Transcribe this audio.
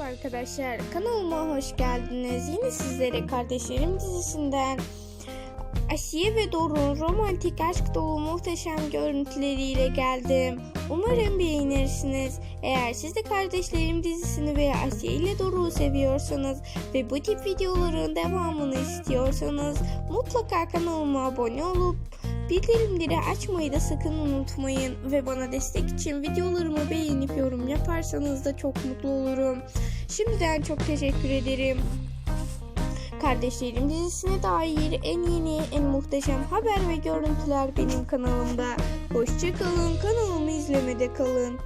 Merhaba arkadaşlar, kanalıma hoş geldiniz. Yine sizlere Kardeşlerim dizisinden Asiye ve Doruk'un romantik aşk dolu muhteşem görüntüleriyle geldim. Umarım beğenirsiniz. Eğer siz de Kardeşlerim dizisini veya Asiye ile Doruk'u seviyorsanız ve bu tip videoların devamını istiyorsanız mutlaka kanalıma abone olup Bildirimleri açmayı da sakın unutmayın ve bana destek için videolarımı beğenip yorum yaparsanız da çok mutlu olurum. Şimdiden çok teşekkür ederim. Kardeşlerim dizisine dair en yeni, en muhteşem haber ve görüntüler benim kanalımda. Hoşçakalın, kanalımı izlemede kalın.